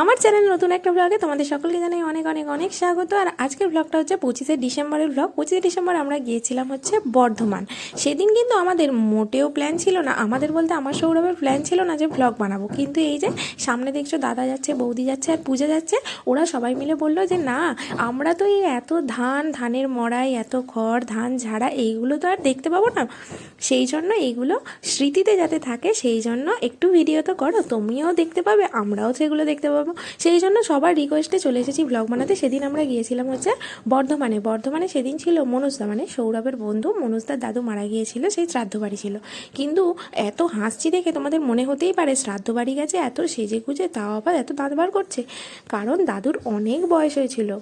আমার চ্যানেল নতুন একটা ব্লগে তোমাদের সকলকে জানাই অনেক অনেক অনেক স্বাগত। আর আজকের ব্লগটা হচ্ছে পঁচিশে ডিসেম্বরের ব্লগ পঁচিশে ডিসেম্বর আমরা গিয়েছিলাম হচ্ছে বর্ধমান। সেদিন কিন্তু আমাদের মোটেও প্ল্যান ছিল না। আমাদের বলতে আমার সৌরভের প্ল্যান ছিল না যে ব্লগ বানাবো। কিন্তু এই যে সামনে দেখছ দাদা যাচ্ছে, বৌদি যাচ্ছে আর পূজা যাচ্ছে, ওরা সবাই মিলে বলল যে, না, আমরা তো এই এত ধান, ধানের মড়াই, এত খড়, ধান, ঝাড়া, এইগুলো তো আর দেখতে পাবো না। সেই জন্য এইগুলো স্মৃতিতে যাতে থাকে, সেই জন্য একটু ভিডিও তো করো। তুমিও দেখতে পাবে, আমরাও সেগুলো দেখতে পাবো। সেই জন্য সবার রিকোয়েস্টে চলে এসেছি ব্লগ বানাতে। সেদিন আমরা গিয়েছিলাম হচ্ছে বর্ধমানে। বর্ধমানে সেদিন ছিল মনোজদা মানে সৌরভের বন্ধু। মনোজদার দাদু মারা গিয়েছিল, সেই শ্রাদ্ধ বাড়ি ছিল। কিন্তু এত হাসছি দেখে তোমাদের মনে হতেই পারে, শ্রাদ্ধ বাড়ি গেছে, এত সেজে গুজে তাও আবার এত দাঁত বার করছে। কারণ দাদুর অনেক বয়স হয়েছিল।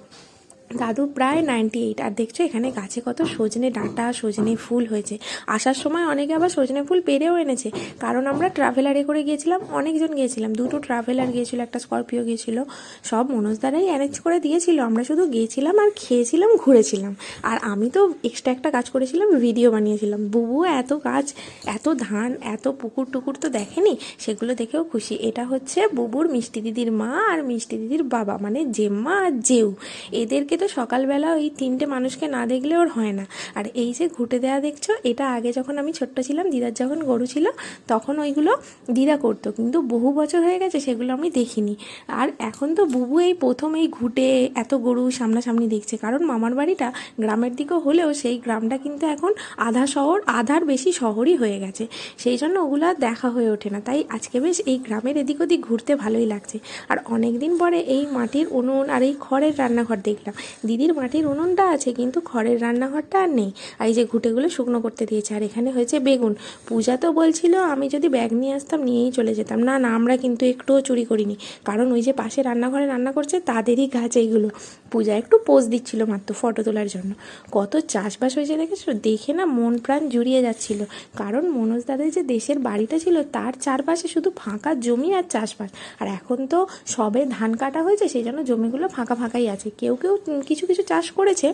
দাদু প্রায় নাইনটি এইট আর দেখছ এখানে গাছে কত সজনে ডাঁটা, সজনে ফুল হয়েছে। আসার সময় অনেকে আবার সজনে ফুল পেরেও এনেছে। কারণ আমরা ট্রাভেলারে করে গিয়েছিলাম, অনেকজন গিয়েছিলাম। দুটো ট্রাভেলার গিয়েছিল, একটা স্করপিও গিয়েছিল। সব মনোজদারাই অ্যারেঞ্জ করে দিয়েছিল। আমরা শুধু গিয়েছিলাম আর খেয়েছিলাম, ঘুরেছিলাম। আর আমি তো এক্সট্রা একটা কাজ করেছিলাম ভিডিও বানিয়েছিলাম। বুবু এত কাজ এত ধান, এত পুকুর টুকুর তো দেখেনি? সেগুলো দেখেও খুশি। এটা হচ্ছে বুবুর মিষ্টি দিদির মা আর মিষ্টি দিদির বাবা মানে জেম্মা আর জেউ। এদেরকে তো সকালবেলা ওই তিনটে মানুষকে না দেখলে ওর হয় না। আর এই যে ঘুটে দেওয়া দেখছ, এটা আগে যখন আমি ছোট্ট ছিলাম, দিদার যখন গরু ছিল, তখন ওইগুলো দিদা করতো। কিন্তু বহু বছর হয়ে গেছে সেগুলো আমি দেখিনি। আর এখন তো বুবু এই প্রথম এই ঘুটে এত গরু সামনাসামনি দেখছে। কারণ মামার বাড়িটা গ্রামের দিকেও হলেও সেই গ্রামটা কিন্তু এখন আধা শহর, আধার বেশি শহরই হয়ে গেছে। সেই জন্য ওগুলো আর দেখা হয়ে ওঠে না। তাই আজকে বেশ এই গ্রামের এদিক ওদিক ঘুরতে ভালোই লাগছে। আর অনেক দিন পরে এই মাটির উনুন আর এই খড়ের রান্নাঘর দেখলাম। দিদির মাটির উনুনটা আছে, কিন্তু খড়ের রান্নাঘরটা আর নেই। আর এই যে ঘুটেগুলো শুকনো করতে দিয়েছে, আর এখানে হয়েছে বেগুন। পূজা তো বলছিল, আমি যদি ব্যাগ নিয়ে আসতাম, নিয়েই চলে যেতাম। না না, আমরা কিন্তু একটুও চুরি করিনি। কারণ ওই যে পাশে রান্নাঘরে রান্না করছে, তাদেরই গাছ এইগুলো। পূজা একটু পোজ দিচ্ছিল মাত্র ফটো তোলার জন্য। কত চাষবাস হয়েছে দেখেছ? দেখে না মন প্রাণ জুড়িয়ে যাচ্ছিল। কারণ মনোজ দাদের যে দেশের বাড়িটা ছিল, তার চারপাশে শুধু ফাঁকা জমি আর চাষবাস। আর এখন তো সবে ধান কাটা হয়েছে, সেই জন্য জমিগুলো ফাঁকা ফাঁকাই আছে। কেউ কেউ কিছু কিছু চাষ করেছে,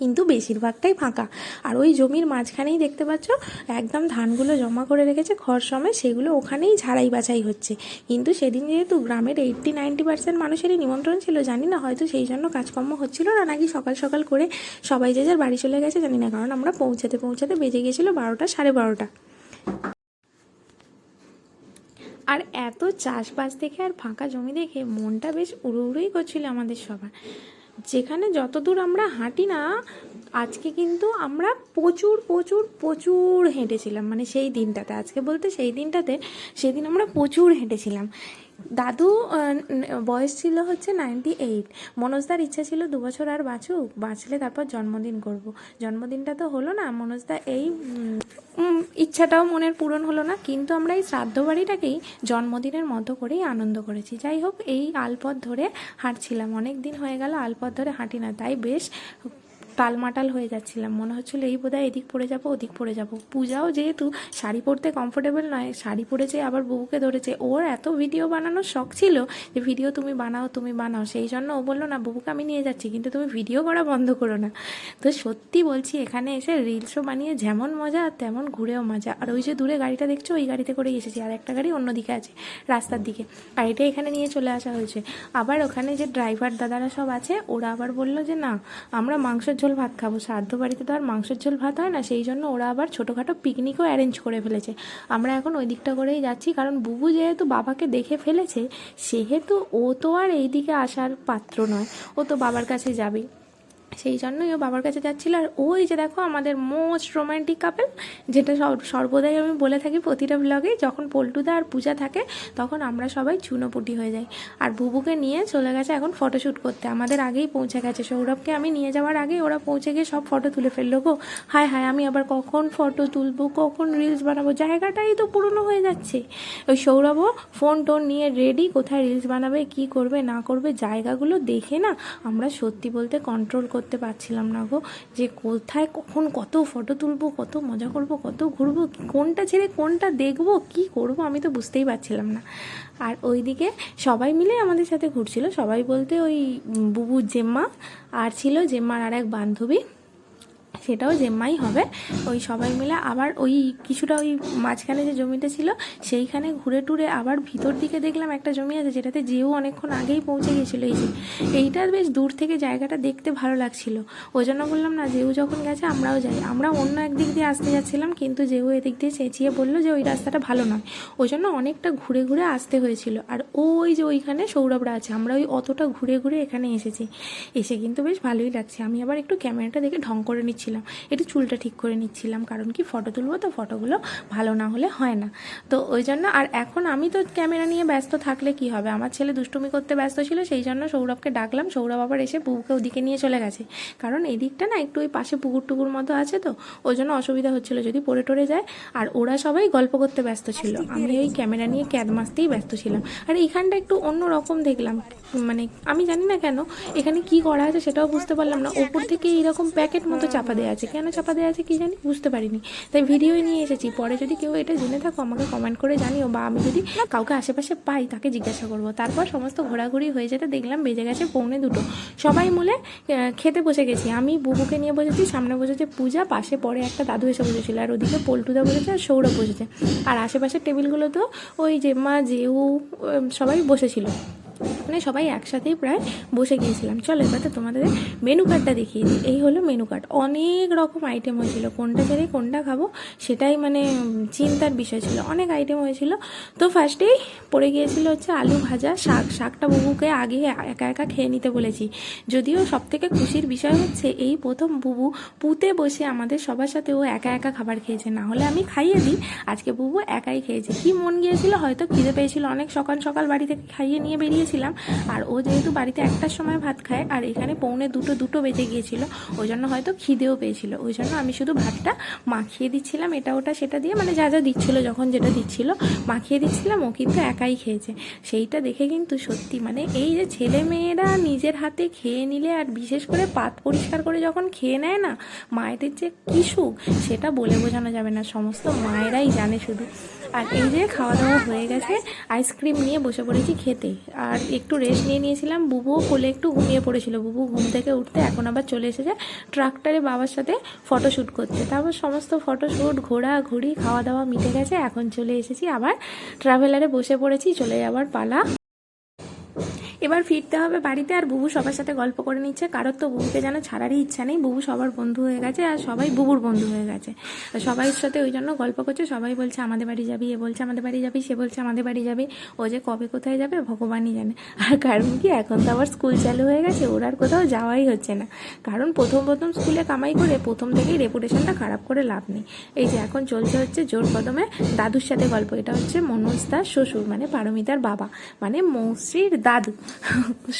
কিন্তু বেশিরভাগটাই ফাঁকা। আর ওই জমির মাঝখানেই দেখতে পাচ্ছ, একদম ধানগুলো জমা করে রেখেছে, খড় সময় সেগুলো ওখানেই ঝাড়াই বাছাই হচ্ছে। কিন্তু সেদিন যেহেতু গ্রামের এইট্টি নাইনটি পার্সেন্ট মানুষেরই নিমন্ত্রণ ছিল, জানি না হয়তো সেই জন্য কাজকর্ম হচ্ছিল না, নাকি সকাল সকাল করে সবাই যে যার বাড়ি চলে গেছে, জানি না, কারণ আমরা পৌঁছাতে পৌঁছাতে বেজে গিয়েছিল বারোটা, সাড়ে বারোটা। আর এত চাষবাস দেখে আর ফাঁকা জমি দেখে মনটা বেশ উড়ো উড়োই করছিল আমাদের সবার। যেখানে যতদূর আমরা হাঁটি না, আজকে কিন্তু আমরা প্রচুর প্রচুর প্রচুর হেঁটেছিলাম। মানে সেই দিনটাতে, আজকে বলতে সেই দিনটাতে, সেদিন আমরা প্রচুর হেঁটেছিলাম। দাদু বয়স ছিল হচ্ছে নাইনটি এইট মনোজদার ইচ্ছা ছিল দু বছর আর বাঁচুক, বাঁচলে তারপর জন্মদিন করব। জন্মদিনটা তো হলো না মনোজদা এই ইচ্ছাটাও মনের পূরণ হলো না, কিন্তু আমরা এই শ্রাদ্ধ বাড়িটাকেই জন্মদিনের মতো করেই আনন্দ করেছি। যাই হোক, এই আলপথ ধরে হাঁটছিলাম। অনেক দিন হয়ে গেল আলপথ ধরে হাঁটি না, তাই বেশ টালমাটাল হয়ে যাচ্ছিলাম। মনে হচ্ছিল, এই বোধহয় এদিক পড়ে যাব, ওদিক পড়ে যাব। পূজাও যেহেতু শাড়ি পরতে কমফোর্টেবল নয়, শাড়ি পরেছে আবার বউকে ধরেছে, ওর এত ভিডিও বানানোর শখ ছিল যে, ভিডিও তুমি বানাও তুমি বানাও। সেই জন্য ও বলল, না, বউকে আমি নিয়ে যাচ্ছি, কিন্তু তুমি ভিডিও করা বন্ধ করো না। তো সত্যি বলছি, এখানে এসে রিলসও বানিয়ে যেমন মজা, তেমন ঘুরেও মজা। আর ওই যে দূরে গাড়িটা দেখছ, ওই গাড়িতে করেই এসেছি, আর একটা গাড়ি অন্যদিকে আছে, রাস্তার দিকে। গাড়িটা এখানে নিয়ে চলে আসা হয়েছে। আবার ওখানে যে ড্রাইভার দাদারা সব আছে, ওরা আবার বলল যে, না, আমরা মাংসের ঝোল ভাত খাব। শ্রাদ্ধ বাড়িতে তো আর মাংসের ঝোল ভাত হয় না, সেই জন্য ওরা আবার ছোটোখাটো পিকনিকও অ্যারেঞ্জ করে ফেলেছে। আমরা এখন ওই দিকটা করেই যাচ্ছি, কারণ বুবু যেহেতু বাবাকে দেখে ফেলেছে, সেহেতু ও তো আর এই দিকে আসার পাত্র নয়, ও তো বাবার কাছে যাবেই। সেই জন্যই ও বাবার কাছে যাচ্ছিল। আর ওই যে দেখো আমাদের মোস্ট রোম্যান্টিক কাপেল যেটা সর- সর্বদাই আমি বলে থাকি প্রতিটা ব্লগে যখন পল্টুদা আর পূজা থাকে, তখন আমরা সবাই চুনোপুটি হয়ে যাই। আর বুবুকে নিয়ে চলে গেছে এখন ফটোশ্যুট করতে। আমাদের আগেই পৌঁছে গেছে। সৌরভকে আমি নিয়ে যাওয়ার আগেই ওরা পৌঁছে গিয়ে সব ফটো তুলে ফেলল গো। হায় হায়, আমি আবার কখন ফটো তুলবো, কখন রিলস বানাবো? জায়গাটাই তো পুরনো হয়ে যাচ্ছে। ওই সৌরভও ফোন টোন নিয়ে রেডি কোথায় রিলস বানাবে, কি করবে, না করবে, জায়গাগুলো দেখে না আমরা সত্যি বলতে কন্ট্রোল করতে পারছিলাম না গো। যে কোথায় কখন কত ফটো তুলবো, কত মজা করব, কত ঘুরবো, কোনটা ছেড়ে কোনটা দেখব, কি করব আমি তো বুঝতেই পারছিলাম না। আর ওইদিকে সবাই মিলে আমাদের সাথে ঘুরছিল। সবাই বলতে ওই বুবু, জেম্মা আর ছিল জেম্মার আর এক বান্ধবী। সেটাও জেম্মাই হবে। ওই সবাই মিলে আবার ওই কিছুটা ওই মাঝখানে যে জমিটা ছিল, সেইখানে ঘুরে টুরে আবার ভিতর দিকে দেখলাম একটা জমি আছে যেটাতে যেও অনেকক্ষণ আগেই পৌঁছে গেছিল। এই যে, এইটা বেশ দূর থেকে জায়গাটা দেখতে ভালো লাগছিল। ওই জন্য বললাম, না, যেও যখন গেছে, আমরাও যাই। আমরা অন্য একদিক দিয়ে আসতে যাচ্ছিলাম, কিন্তু যেও এদিক দিয়ে চেঁচিয়ে বলল যে, ওই রাস্তাটা ভালো নয়। ওই জন্য অনেকটা ঘুরে ঘুরে আসতে হয়েছিল। আর ওই যে ওইখানে সৌরভরা আছে, আমরা ওই অতটা ঘুরে ঘুরে এখানে এসেছি। এসে কিন্তু বেশ ভালোই লাগছে। আমি আবার একটু ক্যামেরাটা দেখে ঢং করে নিচ্ছিলাম একটু চুলটা ঠিক করে নিচ্ছিলাম কারণ কি ফটো তুলবো তো ফটোগুলো ভালো না হলে হয় না। তো ওই জন্য আর এখন আমি তো ক্যামেরা নিয়ে ব্যস্ত থাকলে কি হবে? আমার ছেলে দুষ্টুমি করতে ব্যস্ত ছিল সেই জন্য সৌরভকে ডাকলাম। সৌরভ আবার এসে বুবুকে ওদিকে নিয়ে চলে গেছে। কারণ এদিকটা না একটু ওই পাশে পুকুর টুকুর মতো আছে তো ওই জন্য অসুবিধা হচ্ছিল। যদি পড়ে টরে যায় আর ওরা সবাই গল্প করতে ব্যস্ত ছিল। আমি ওই ক্যামেরা নিয়ে ক্যাদ মাসতেই ব্যস্ত ছিলাম। আর এখানটা একটু অন্য রকম দেখলাম। মানে আমি জানি না কেন এখানে কি করা আছে সেটাও বুঝতে পারলাম না। ওপর থেকে এইরকম প্যাকেট মতো চাপা দেওয়া আছে। কেন চাপা দেওয়া আছে কি জানি? বুঝতে পারিনি। তাই ভিডিও নিয়ে এসেছি। পরে যদি কেউ এটা জেনে থাকো, আমাকে কমেন্ট করে জানিও বা আমি যদি কাউকে আশেপাশে পাই, তাকে জিজ্ঞাসা করব। তারপর সমস্ত ঘোরাঘুরি হয়ে যেতে দেখলাম বেজে গেছে পৌনে দুটো। সবাই মিলে খেতে বসে গেছি। আমি বুবুকে নিয়ে বসেছি, সামনে বসেছে পূজা, পাশে পরে একটা দাদু এসে বসেছিল, আর ওদিকে পল্টুদা বসেছে আর সৌরভ বসেছে। আর আশেপাশের টেবিলগুলো তো ওই যে মা, জেউ সবাই বসেছিল। মানে সবাই একসাথেই প্রায় বসে গিয়েছিলাম। চলো এবার তো তোমাদের মেনু কার্ডটা দেখিয়ে দিই। এই হলো মেনু কার্ড অনেক রকম আইটেম হয়েছিল। কোনটা ছেড়ে কোনটা খাব সেটাই মানে চিন্তার বিষয় ছিল। অনেক আইটেম হয়েছিল। তো ফার্স্টেই পড়ে গিয়েছিল হচ্ছে আলু ভাজা শাক। শাকটা বুবুকে আগে একা একা খেয়ে নিতে বলেছি। যদিও সব থেকে খুশির বিষয় হচ্ছে এই প্রথম বুবু পুঁতে বসে আমাদের সবার সাথে ও একা একা খাবার খেয়েছে। না হলে আমি খাইয়ে দিই। আজকে বুবু একাই খেয়েছে। কি মন গিয়েছিল? হয়তো খিদে পেয়েছিল। অনেক সকাল সকাল বাড়ি থেকে খাইয়ে নিয়ে বেরিয়েছিলাম আর ও যেহেতু বাড়িতে একটার সময় ভাত খায়, আর এখানে পৌনে দুটো দুটো বেজে গিয়েছিল, ওই জন্য হয়তো খিদেও পেয়েছিল। ওই জন্য আমি শুধু ভাতটা মাখিয়ে দিচ্ছিলাম, এটা ওটা সেটা দিয়ে মানে যা যা দিচ্ছিল, যখন যেটা দিচ্ছিল, মাখিয়ে দিচ্ছিলাম, ও কিন্তু একাই খেয়েছে। সেইটা দেখে কিন্তু সত্যি মানে এই যে ছেলে মেয়েরা নিজের হাতে খেয়ে নিলে, আর বিশেষ করে পাত পরিষ্কার করে যখন খেয়ে নেয় না, মায়েদের যে কি সেটা বলে বোঝানো যাবে না, সমস্ত মায়েরাই জানে শুধু। আর এই যে খাওয়া দাওয়া হয়ে গেছে আইসক্রিম নিয়ে বসে পড়েছি খেতে। আর একটু রেস্ট নিয়ে নিয়েছিলাম, বুবুও কোলে একটু ঘুমিয়ে পড়েছিল। বুবু ঘুম থেকে উঠতে এখন আবার চলে এসেছে ট্রাক্টরে বাবার সাথে ফটোশ্যুট করতে। তারপর সমস্ত ফটোশ্যুট ঘোরা ঘুরি খাওয়া দাওয়া মিটে গেছে, এখন চলে এসেছি আবার ট্রাভেলারে বসে পড়েছি, চলে যাওয়ার পালা। এবার ফিরতে হবে বাড়িতে আর বুবু সবার সাথে গল্প করে নিচ্ছে। কারোর তো বুবুকে যেন ছাড়ারই ইচ্ছা নেই। বুবু সবার বন্ধু হয়ে গেছে আর সবাই বুবুর বন্ধু হয়ে গেছে। সবাইয়ের সাথে ওই জন্য গল্প করছে। সবাই বলছে, আমাদের বাড়ি যাবি? এ বলছে, আমাদের বাড়ি যাবি? সে বলছে, আমাদের বাড়ি যাবি? ও যে কবে কোথায় যাবে, ভগবানই জানে। আর কারণ কি, এখন তো আবার স্কুল চালু হয়ে গেছে। ওর আর কোথাও যাওয়াই হচ্ছে না। কারণ প্রথম প্রথম স্কুলে কামাই করে প্রথম থেকেই রেপুটেশনটা খারাপ করে লাভ নেই। এই যে এখন চলছে হচ্ছে জোর কদমে দাদুর সাথে গল্প। এটা হচ্ছে মনোজ দাস শ্বশুর মানে পারমিতার বাবা মানে মৌশ্রীর দাদু।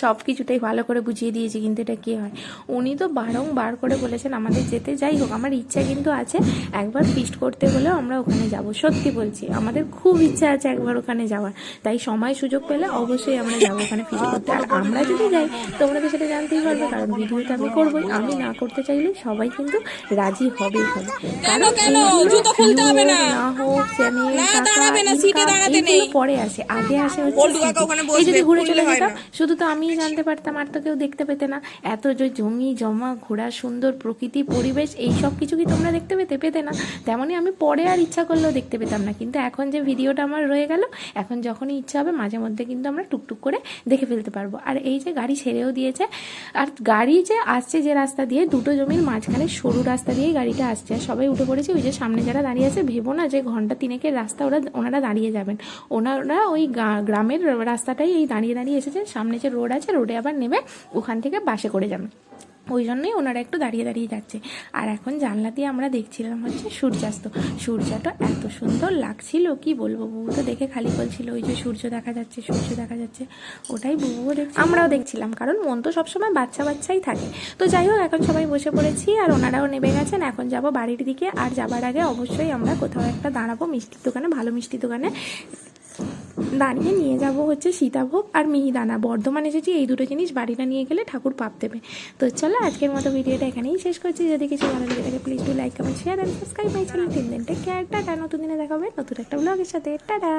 সব কিছুটাই ভালো করে বুঝিয়ে দিয়েছি কিন্তু এটা কি হয় উনি তো বারংবার করে বলেছেন আমাদের যেতে যাই হোক আমার ইচ্ছা কিন্তু আছে একবার ফিস্ট করতে হলেও আমরা ওখানে যাব সত্যি বলছি আমাদের খুব ইচ্ছা আছে একবার ওখানে যাওয়ার তাই সময় সুযোগ পেলে অবশ্যই আমরা যাব ওখানে ফিস্ট করতে আর আমরা যদি যাই তোমরা তো সেটা জানতেই পারবে কারণ ভিডিও তো আমি করবোই আমি না করতে চাইলে সবাই কিন্তু রাজি হবেই হবে কারণ? জুতো খুলতে হবে না। হোক চ্যানেল। পরে আসে আগে আসে হচ্ছে এই যদি ঘুরে চলে যেতাম। শুধু তো আমিই জানতে পারতাম, আর তো কেউ দেখতে পেতে না। এত যে জমি, জমা ঘোরা সুন্দর প্রকৃতি, পরিবেশ, এই সব কিছু কি তোমরা দেখতে পেতে? পেতে না। তেমনই আমি পরে আর ইচ্ছা করলেও দেখতে পেতাম না। কিন্তু এখন যে ভিডিওটা আমার রয়ে গেল, এখন যখনই ইচ্ছা হবে, মাঝে মধ্যে কিন্তু আমরা টুকটুক করে দেখে ফেলতে পারব। আর এই যে গাড়ি ছেড়েও দিয়েছে, আর গাড়ি যে আসছে যে রাস্তা দিয়ে, দুটো জমির মাঝখানে সরু রাস্তা দিয়েই গাড়িটা আসছে। আর সবাই উঠে পড়েছে, ওই যে সামনে যারা দাঁড়িয়ে আছে, ভেবো না যে ঘণ্টা তিনেকের রাস্তা ওরা, ওনারা দাঁড়িয়ে যাবেন। ওনারা ওই গ্রামের রাস্তাটাই এই দাঁড়িয়ে দাঁড়িয়ে এসেছেন সামনে যে রোড আছে, রোডে আবার নেমে ওখান থেকে বাসে করে যাবে। ওই জন্যই ওনারা একটু দাঁড়িয়ে দাঁড়িয়ে যাচ্ছে। আর এখন জানলা দিয়ে আমরা দেখছিলাম হচ্ছে সূর্যাস্ত। সূর্যটা এত সুন্দর লাগছিল, কি বলব? বুবু তো দেখে খালি বলছিল ওই যে সূর্য দেখা যাচ্ছে, সূর্য দেখা যাচ্ছে। ওটাই বুবুও দেখছি। আমরাও দেখছিলাম, কারণ মন তো সবসময় বাচ্চা বাচ্চাই থাকে। তো যাই হোক, এখন সবাই বসে পড়েছি, আর ওনারাও নেমে গেছেন। এখন যাব বাড়ির দিকে, আর যাবার আগে অবশ্যই আমরা কোথাও একটা দাঁড়াবো, মিষ্টির দোকানে, ভালো মিষ্টির দোকানে। দাঁড়িয়ে নিয়ে যাব হচ্ছে সীতাভোগ আর মিহিদানা। বর্ধমান এসেছি এই দুটো জিনিস বাড়িটা নিয়ে গেলে ঠাকুর পাপ দেবে। তো চলো আজকের মতো ভিডিওটা এখানেই শেষ করছি। যদি কিছু ভালো লেগে থাকে please to like comment share and subscribe my channel তিন দিনটা কেয়ার টাটা। নতুন দিনে দেখা হবে নতুন একটা ব্লগের সাথে। টাটা!